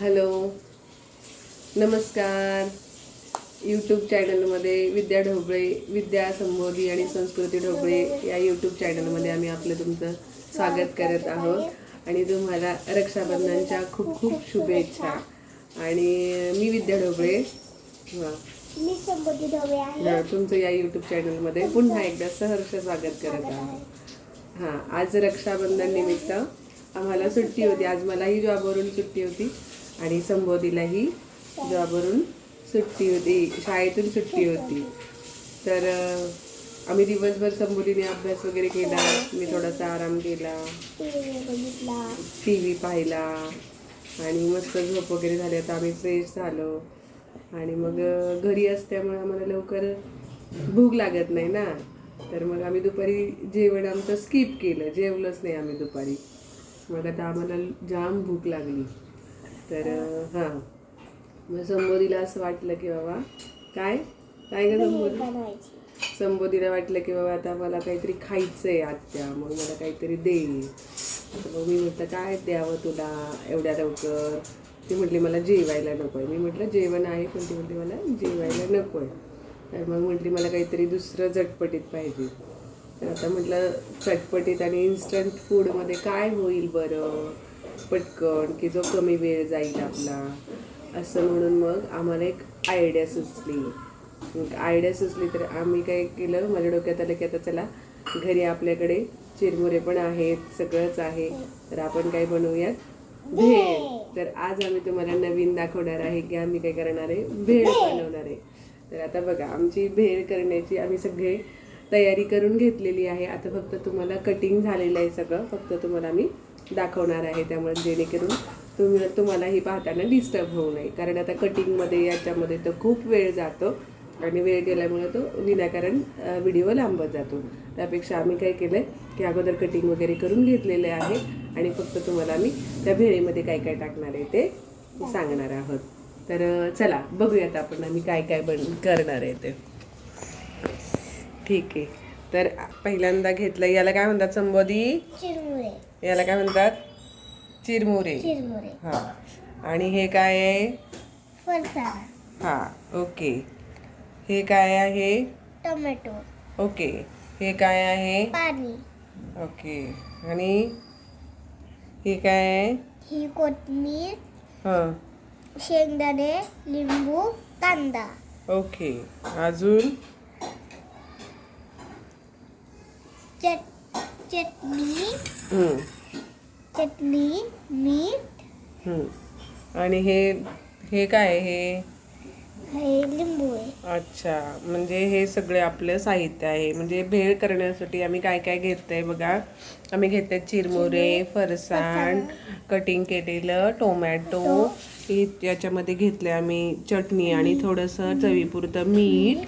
Hello. नमस्कार. YouTube चॅनलमध्ये विद्या ढोबळे विद्या संबोधी आणि संस्कृती ढोबळे या यूट्यूब चॅनलमध्ये आम्ही आपलं तुमचं स्वागत करत आहोत. आणि तुम्हाला रक्षाबंधनच्या खूप खूप शुभेच्छा. आणि मी विद्या ढोबळे. हां. हा, तुमचं या यूट्यूब चॅनलमध्ये पुन्हा एकदा सहर्ष स्वागत करत आहोत. हां आज रक्षाबंधन निमित्त आम्हाला सुट्टी होती. आज मलाही जॉबवरून सुट्टी होती आणि संबोधीलाही जॉबवरून सुट्टी होती. शाळेतून सुट्टी होती. तर आम्ही दिवसभर संबोधीने अभ्यास वगैरे केला. मी थोडासा आराम केला. टी व्ही पाहिला. आणि मस्त झोप वगैरे झाली. आता आम्ही फ्रेश झालो. आणि मग घरी असल्यामुळे आम्हाला लवकर भूक लागत नाही ना. तर मग आम्ही दुपारी जेवण आमचं स्किप केलं. जेवलंच नाही आम्ही दुपारी. मग आता आम्हाला जाम भूक लागली. तर हां. मग संबोधीला असं वाटलं की बाबा काय? काय ग संबोधी? संबोधीला वाटलं की बाबा आता मला काहीतरी खायचं आहे आत्या मग मला काहीतरी दे. मग मी म्हटलं काय द्यावं तुला एवढ्या लवकर? ती म्हटली मला जेवायला नको आहे. मी म्हटलं जेवण आहे पण ती म्हटली मला जेवायला नको आहे. तर मग म्हटली मला काहीतरी दुसरं झटपटीत पाहिजे. तर आता म्हटलं चटपटीत आणि इन्स्टंट फूडमध्ये काय होईल बरं? पटकन की जो कमी वेळ जाईल आपला? असं म्हणून मग आम्हाला एक आयडिया सुचली. मग आयडिया सुचली तर आम्ही काय केलं माझ्या डोक्यात आलं की आता चला घरी आपल्याकडे चिरमुरे पण आहेत सगळंच आहे. तर आपण काय बनवूयात? भेळ. तर आज आम्ही तुम्हाला नवीन दाखवणार आहे की आम्ही काय करणार आहे? भेळ बनवणार आहे. तर आता बघा आमची भेळ करण्याची आम्ही सगळे तयारी करून घेतलेली आहे. आता फक्त तुम्हाला कटिंग झालेलं आहे सगळं. फक्त तुम्हाला मी दाखवणार आहे. त्यामुळे जेणेकरून तुम्ही तुम्हालाही पाहताना डिस्टर्ब होऊ नये. कारण आता कटिंगमध्ये याच्यामध्ये तर खूप वेळ जातो. आणि वेळ गेल्यामुळे तो विनाकारण व्हिडिओ लांबत जातो. त्यापेक्षा आम्ही काय केलं आहे की अगोदर कटिंग वगैरे करून घेतलेले आहे. आणि फक्त तुम्हाला मी त्या भेळेमध्ये काय काय टाकणार आहे ते सांगणार आहोत. तर चला बघूयात आपण आम्ही काय काय बन करणार आहे ते. ठीक आहे. तर पहिल्यांदा घेतलं याला काय म्हणतात संबोधी? चिरमुरे. याला काय म्हणतात? चिरमुरे. चिरमुरे. हां. आणि हे काय आहे? हां ओके. हे काय आहे? टोमॅटो. ओके. हे काय आहे? पाणी. ओके. आणि हे काय आहे? ही कोथिंबीर हां. शेंगदाणे लिंबू कांदा. ओके. अजून? चटणी. चटणी मीठ. आणि हे हे काय आहे हे? हे लिंबू आहे. अच्छा. म्हणजे हे सगळे आपलं साहित्य आहे. म्हणजे भेळ करण्यासाठी आम्ही काय काय घेतलंय बघा. आम्ही घेतले चिरमुरे फरसाण कटिंग केलेलं टोमॅटो. हे याच्यामध्ये घेतले आम्ही चटणी आणि थोडंसं चवीपुरतं मीठ.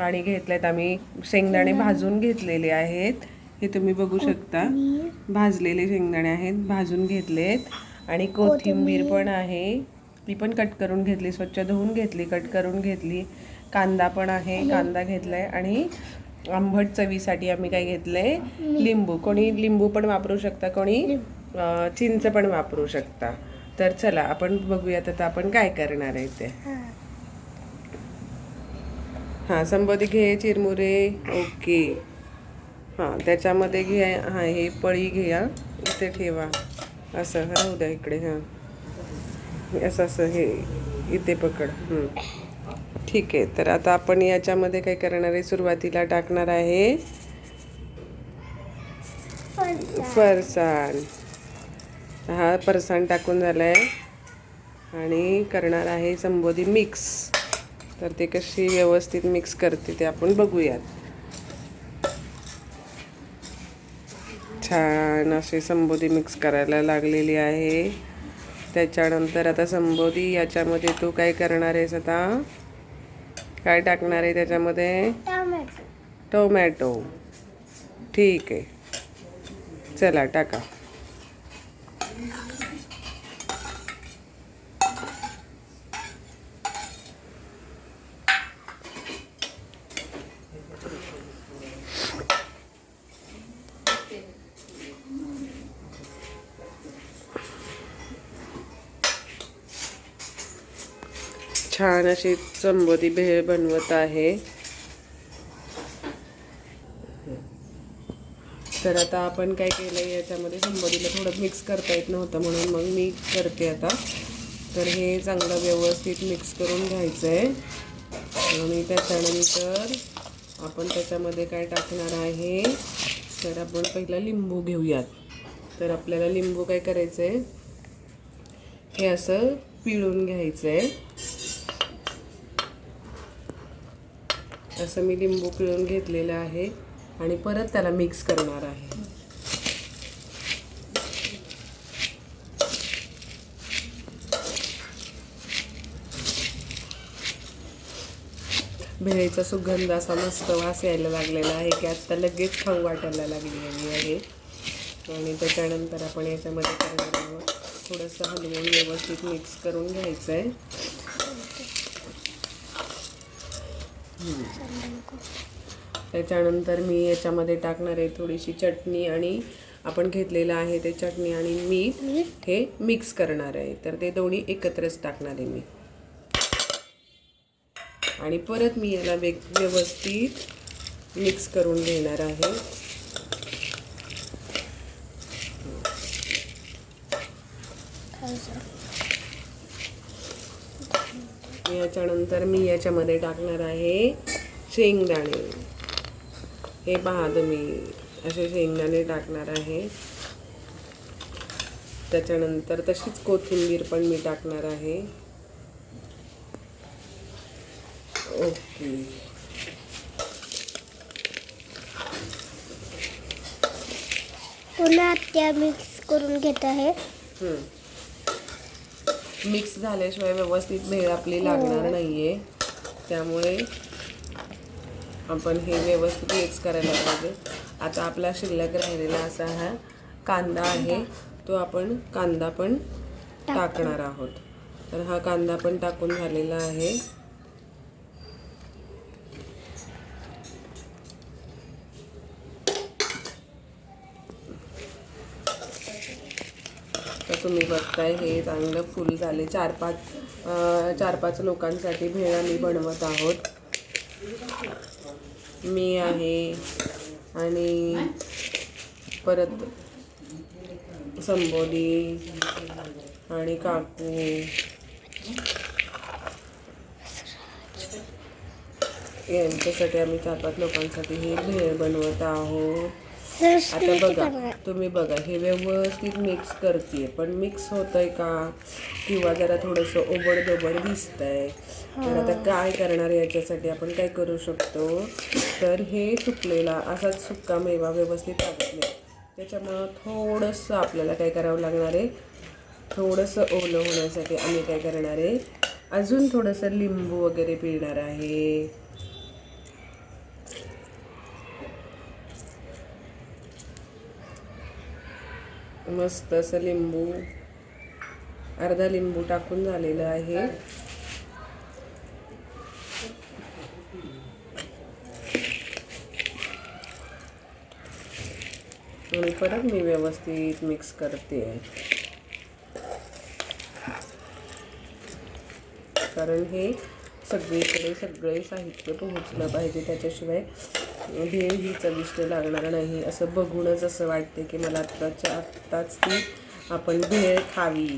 आणि घेतलेत आम्ही शेंगदाणे. भाजून घेतलेले आहेत. हे तुम्ही बघू शकता. भाजलेले शेंगदाणे आहेत भाजून घेतलेत आणि कोथिंबीर पण आहे. ती पण कट करून घेतली स्वच्छ धुवून घेतली कट करून घेतली. कांदा पण आहे कांदा घेतलाय. आणि आंबट चवीसाठी आम्ही काय घेतलंय? लिंबू. कोणी लिंबू पण वापरू शकता कोणी चिंच पण वापरू शकता. तर चला आपण बघूयात आता आपण काय करणार आहे ते हा. हां संबोधी घे चिरमुरे. ओके. हां त्याच्यामध्ये घ्या हां हे पळी घ्या इथे ठेवा. असं राहू द्या इकडे हां. असं असं हे इथे पकड ठीक आहे तर आता आपण याच्यामध्ये काय करणार आहे? सुरुवातीला टाकणार आहे फरसाण. फरसाण हा फरसाण टाकून झाला आहे आणि करणार आहे संबोधी मिक्स. तर ते कशी व्यवस्थित मिक्स करते ते आपण बघूयात. छान असे संबोधी मिक्स करायला लागलेली आहे. त्याच्यानंतर आता संबोधी याच्यामध्ये तू काय करणार आहेस आता? काय टाकणार आहे त्याच्यामध्ये? Tomato tomato. ठीक आहे. चला टाका. छान अशी चंबोरी भेळ बनवत आहे. तर आता आपण काय केलं याच्यामध्ये संबोधीला थोडं मिक्स करता येत नव्हतं म्हणून मग मी करते आता. तर हे चांगलं व्यवस्थित मिक्स करून घ्यायचं आहे आणि त्याच्यानंतर आपण त्याच्यामध्ये काय टाकणार आहे तर आपण पहिला लिंबू घेऊयात. तर आपल्याला लिंबू काय करायचं आहे हे असं पिळून घ्यायचं आहे असं मी लिंबू पिळून घेतलेलं आहे आणि परत त्याला मिक्स करणार आहे. भेळीचा सुगंध असा मस्त वास यायला लागलेला आहे की आत्ता लगेच खाऊ वाटायला लागलेली आहे. आणि त्याच्यानंतर आपण याच्यामध्ये करणार आहोत. थोडंसं हलवून व्यवस्थित मिक्स करून घ्यायचं आहे त्याच्यानंतर मी याच्यामध्ये टाकणार आहे थोडीशी चटणी आणि आपण घेतलेलं आहे ते चटणी आणि मीठ हे मिक्स करणार आहे. तर ते दोन्ही एकत्रच टाकणार आहे मी. आणि परत मी याला वेग व्यवस्थित मिक्स करून घेणार आहे. याच्यानंतर मी याच्यामध्ये टाकणार आहे शेंगदाणे. हे पहा तुम्ही असे शेंगदाणे टाकणार आहे. त्याच्यानंतर तशीच कोथिंबीर पण मी टाकणार आहे. ओके. पुन्हा त्या मिक्स करून घेत आहे. मिक्स झाल्याशिवाय व्यवस्थित भेळ आपली लागणार नाहीये. त्यामुळे आपण हे व्यवस्थित मिक्स करायला पाहिजे. आता आपला शिल्लक राहिलेला असा हा कांदा आहे. तो आपण कांदा पण टाकणार आहोत. तर हा कांदा पण टाकून झालेला आहे. तुम्ही बघताय हे चांगलं फुल झाले. चार पाच चार पाच लोकांसाठी भेळ आम्ही बनवत आहोत. मी आहे आणि परत संबोधी आणि काकू. यांच्यासाठी आम्ही चार पाच लोकांसाठी हे भेळ बनवत आहोत. आता बघा तुम्ही बघा हे व्यवस्थित मिक्स करते पण मिक्स होतंय का? किंवा जरा थोडंसं ओबड दोबड दिसतंय. तर आता काय करणार याच्यासाठी आपण काय करू शकतो? तर हे सुकलेला असाच सुक्का मेवा व्यवस्थित नाही त्याच्यामुळं थोडंसं आपल्याला काय करावं लागणार आहे? थोडंसं ओलं होण्यासाठी आम्ही काय करणार आहे? अजून थोडंसं लिंबू वगैरे पिळणार आहे. मस्त असं लिंबू अर्धा लिंबू टाकून झालेलं आहे. आणि परत मी व्यवस्थित मिक्स करते. कारण हे सगळीकडे सगळे साहित्य पोहोचलं पाहिजे त्याच्याशिवाय. भेळ ही चविष्ट लागणार नाही असं बघूनच असं वाटते की मला आत्ताच्या आत्ताच ती आपण भेळ खावी.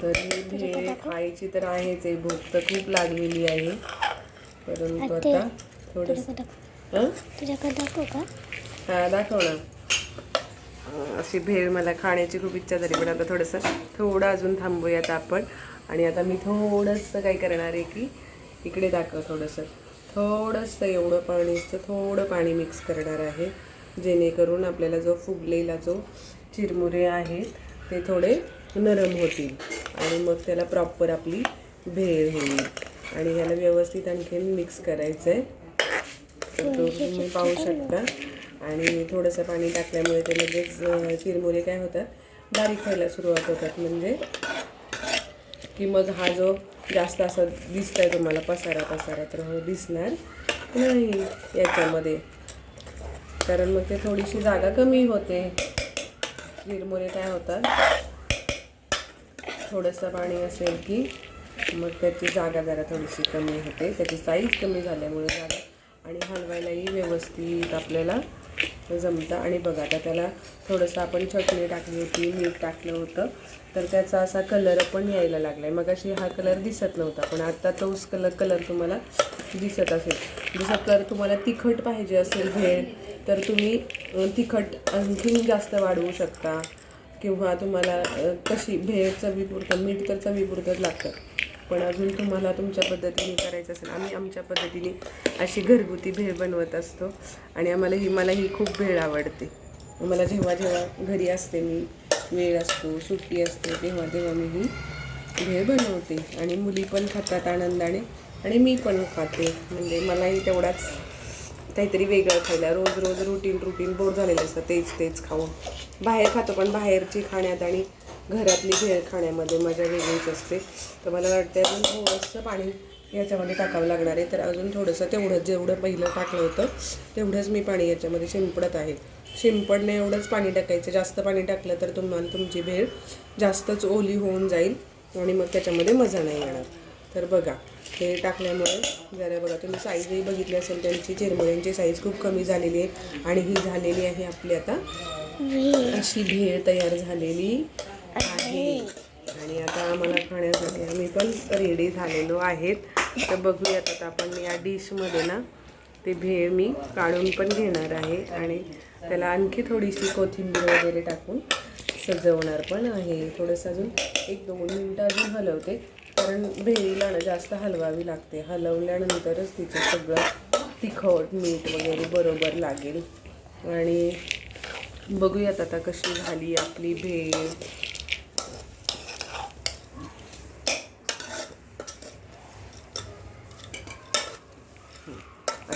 तर ही भेळ खायची तर आहेच आहे भूक तर खूप लागलेली आहे. परंतु आता थोडंसं हं? तुझ्याकडे दाखवू का? हा दाखव ना. अशी भेळ मला खाण्याची खूप इच्छा झाली पण आता थोडंसं थोडं अजून थांबूयात आपण. आणि आता मी थोडंसं काय करणार आहे की इकडे दाखव थोडंसं. थोडंसं एवढं पाणीचं थोडं पाणी मिक्स करणार आहे. जेणेकरून आपल्याला जो फुगलेला जो चिरमुरे आहेत ते थोडे नरम होतील आणि मग त्याला प्रॉपर आपली भेळ होईल. आणि ह्याला व्यवस्थित आणखीन मिक्स करायचं आहे तर तो तुम्ही पाहू शकता. आणि थोडंसं पाणी टाकल्यामुळे ते लगेच चिरमुरे काय होतात बारीक व्हायला सुरुवात होतात. म्हणजे की मग हा जो जास्त असा दिसत आहे तुम्हाला पसारा पसारा तर हो दिसणार नाही याच्यामध्ये. कारण मग ते थोडीशी जागा कमी होते. निरमुरे काय होतात? थोडंसं पाणी असेल की मग त्याची जागा जरा थोडीशी कमी होते. त्याची साईज कमी झाल्यामुळे जागा आणि हलवायलाही व्यवस्थित आपल्याला जमतं. आणि बघा आता त्याला थोडंसं आपण चटणी टाकली होती मीठ टाकलं होतं. तर त्याचा असा कलर पण यायला लागला आहे मग अशी हा कलर दिसत नव्हता पण आत्ता तोच कलर कलर तुम्हाला दिसत असेल. जसं तर तुम्हाला तिखट पाहिजे असेल भेळ तर तुम्ही तिखट आणखीन जास्त वाढवू शकता. किंवा तुम्हाला कशी भेळ चवीपुरतं मीठ तर चवीपुरतंच लागतं. पण अजून तुम्हाला तुमच्या पद्धतीने करायचं असेल आम्ही आमच्या पद्धतीने अशी घरगुती भेळ बनवत असतो. आणि आम्हाला ही मला ही खूप भेळ आवडते. मला जेव्हा जेव्हा घरी असते मी वेळ असतो सुट्टी असते तेव्हा तेव्हा मी ही भेळ बनवते. आणि मुली पण खातात आनंदाने आणि मी पण खाते. म्हणजे मलाही तेवढाच काहीतरी वेगळं खायला रोज रोज रुटीन रुटीन बोर झालेलं असतं. तेच तेच खाऊन बाहेर खातो पण बाहेरची खाण्यात आणि घरातली भेळ खाण्यामध्ये मजा वेगळीच असते. तर मला वाटतं अजून थोडंसं पाणी याच्यामध्ये टाकावं लागणार आहे. तर अजून थोडंसं तेवढं जेवढं पहिलं टाकलं होतं तेवढंच मी पाणी याच्यामध्ये शिंपडत आहे. शिंपडणे एवढंच पाणी टाकायचं. जास्त पाणी टाकलं तर तुम्हाला तुमची भेळ जास्तच ओली होऊन जाईल आणि मग त्याच्यामध्ये मजा नाही येणार. तर बघा हे टाकल्यामुळे जरा बघा तुम्ही साईजही बघितली असेल त्यांची चिरमुऱ्यांची साईज खूप कमी झालेली आहे आणि ही झालेली आहे आपली आता अशी भेळ तयार झालेली. आहे. आणि आता आम्हाला खाण्यासाठी आम्ही पण रेडी झालेलो आहेत. तर बघूयात आता आपण या डिशमध्ये ना ते भेळ मी काढून पण घेणार आहे. आणि त्याला आणखी थोडीशी कोथिंबीर वगैरे टाकून सजवणार पण आहे. थोडंसं अजून एक दोन मिनटं अजून हलवते. कारण भेळीला ना जास्त हलवावी लागते. हलवल्यानंतरच तिचं सगळं तिखट मीठ वगैरे बरोबर लागेल. आणि बघूयात आता कशी झाली आपली भेळ.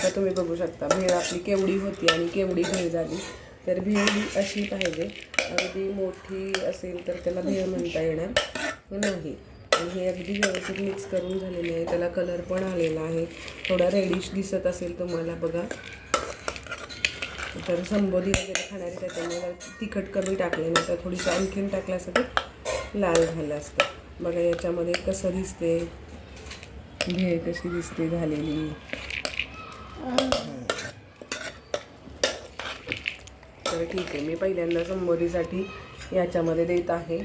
आता तुम्ही बघू शकता भेळ आपली केवढी होती आणि केवढी भेळ झाली. तर भेळ ही अशी पाहिजे अगदी मोठी असेल तर त्याला भेळ म्हणता येणार नाही. आणि हे अगदी व्यवस्थित मिक्स करून झालेले आहे त्याला कलर पण आलेला आहे. थोडा रेडिश दिसत असेल तुम्हाला बघा. तर संबोधी वगैरे खाणारे त्याच्यामुळे तिखट कमी टाकले नाही तर थोडीशी आणखीन टाकलं तर लाल झालं असतं. बघा याच्यामध्ये कसं दिसते भेळ कशी दिसते झालेली. तर ठीक आहे मी पहिल्यांदा संबोधीसाठी याच्यामध्ये देत आहे.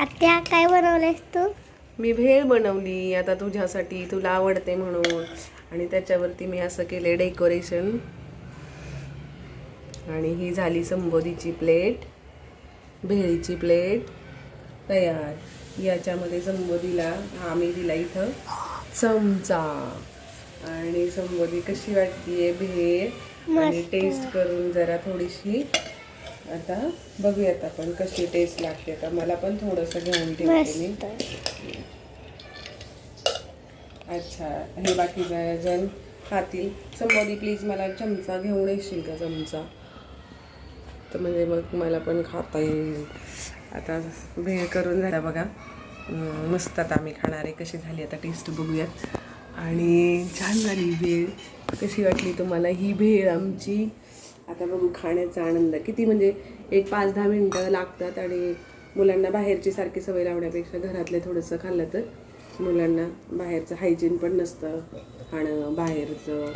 आत्या काय बनवलंयस तू? मी भेळ बनवली आता तुझ्यासाठी तुला आवडते म्हणून. आणि त्याच्यावरती मी असं केले डेकोरेशन. आणि ही झाली संबोधीची प्लेट भेळीची प्लेट तयार. याच्यामध्ये संबोधीला हा मी दिला इथं. चमचा आणि संबोधी कशी वाटतीये भेळ? आणि. टेस्ट करून जरा थोडीशी. आता बघूयात आपण कशी टेस्ट लागते. आता मला पण थोडंसं घेऊन ठेवते मी अच्छा हे बाकी जण खातील. संबोधी प्लीज मला चमचा घेऊन येशील का? चमचा. तर म्हणजे मग मला पण खाता येईल. आता भेळ करून झाला बघा. मस्त आता आम्ही खाणार आहे कशी झाली आता टेस्ट बघूयात. आणि छान झाली भेळ कशी वाटली तुम्हाला ही भेळ आमची? आता बघू खाण्याचा आनंद. किती म्हणजे एक पाच दहा मिनटं लागतात आणि मुलांना बाहेरची सारखी सवय लावण्यापेक्षा घरातलं थोडंसं खाल्लं तर मुलांना बाहेरचं हायजीन पण नसतं. खाणं बाहेरचं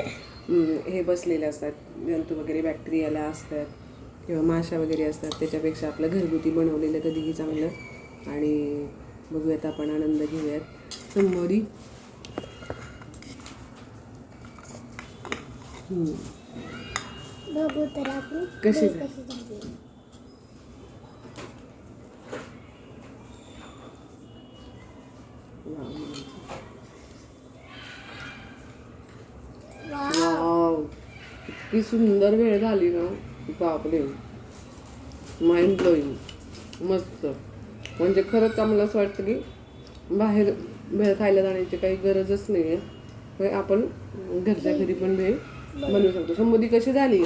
हे बसलेले असतात. जंतू वगैरे बॅक्टेरियाला असतात. किंवा माशा वगैरे असतात त्याच्यापेक्षा आपलं घरगुती बनवलेलं कधीही चांगलं. आणि बघूयात आपण आनंद घेऊयात. आपण. कशी इतकी सुंदर वेळ झाली ना. बापरे. माइंड ब्लोईंग मस्त. म्हणजे खरंच आम्हाला असं वाटतं की बाहेर भेळ खायला जाण्याची काही गरजच नाही आहे हे आपण घरच्या घरी पण भेळ बनवू शकतो. संबोधी कशी झाली?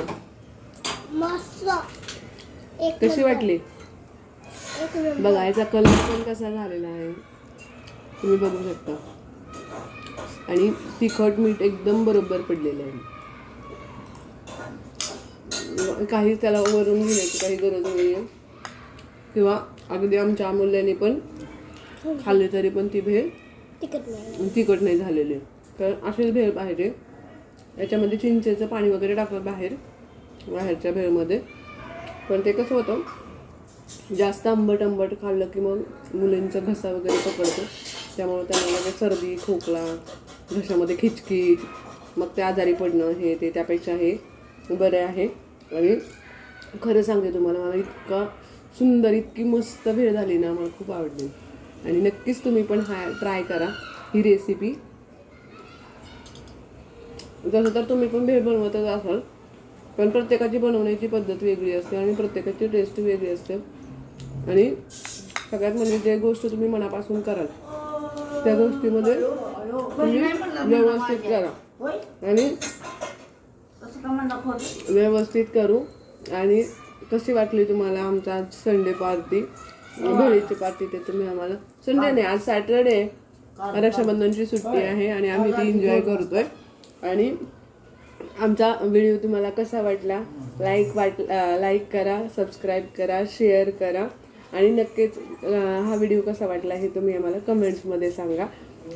कशी. वाटली? नंबर. बघायचा कलर पण कसा झालेला आहे. तुम्ही बघू शकता. आणि तिखट मीठ एकदम बरोबर पडलेलं आहे. काही त्याला वरून घेण्याची काही गरज नाही आहे किंवा अगदी आमच्या अमूल्याने पण खाल्ली तरी पण ती भेळ तिकट नाही. तिखट नाही झालेली. तर अशीच भेळ पाहिजे. याच्यामध्ये चिंचेचं पाणी वगैरे टाकतात बाहेर बाहेरच्या भेळमध्ये. पण ते कसं होतं जास्त आंबट आंबट खाल्लं की मग मुलींचा घसा वगैरे पकडतो. त्यामुळे त्यांना लगेच सर्दी खोकला घशामध्ये खिचखिच मग ते आजारी पडणं हे ते त्यापेक्षा हे बरे आहे. आणि खरं सांगते तुम्हाला मला इतका सुंदर इतकी मस्त भेळ झाली ना मला खूप आवडली. आणि नक्कीच तुम्ही पण हा ट्राय करा ही रेसिपी जसं तर तुम्ही पण भेळ बनवतच असाल पण प्रत्येकाची बनवण्याची पद्धत वेगळी असते आणि प्रत्येकाची टेस्ट वेगळी असते. आणि सगळ्यात म्हणजे जे गोष्ट तुम्ही मनापासून कराल त्या गोष्टीमध्ये तुम्ही व्यवस्थित करा. आणि व्यवस्थित करू. आणि कशी वाटली तुम्हाला आमचा आज संडे पार्टी भेळीची पार्टी ते तुम्ही आम्हाला संडे नाही आज सॅटरडे रक्षाबंधनची सुट्टी आहे आणि आम्ही ती एन्जॉय करतोय. आणि आमचा व्हिडिओ तुम्हाला कसा वाटला? लाईक वाट लाईक करा सबस्क्राईब करा शेअर करा. आणि नक्कीच हा व्हिडिओ कसा वाटला हे तुम्ही आम्हाला कमेंट्समध्ये सांगा.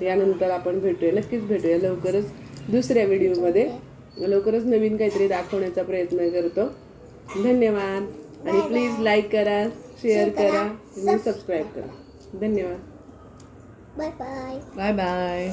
यानंतर आपण भेटूया. नक्कीच भेटूया लवकरच दुसऱ्या व्हिडिओमध्ये लवकरच नवीन काहीतरी दाखवण्याचा प्रयत्न करतो. धन्यवाद. आणि प्लीज लाईक करा शेअर करा. आणि सबस्क्राईब करा. धन्यवाद. Bye bye bye bye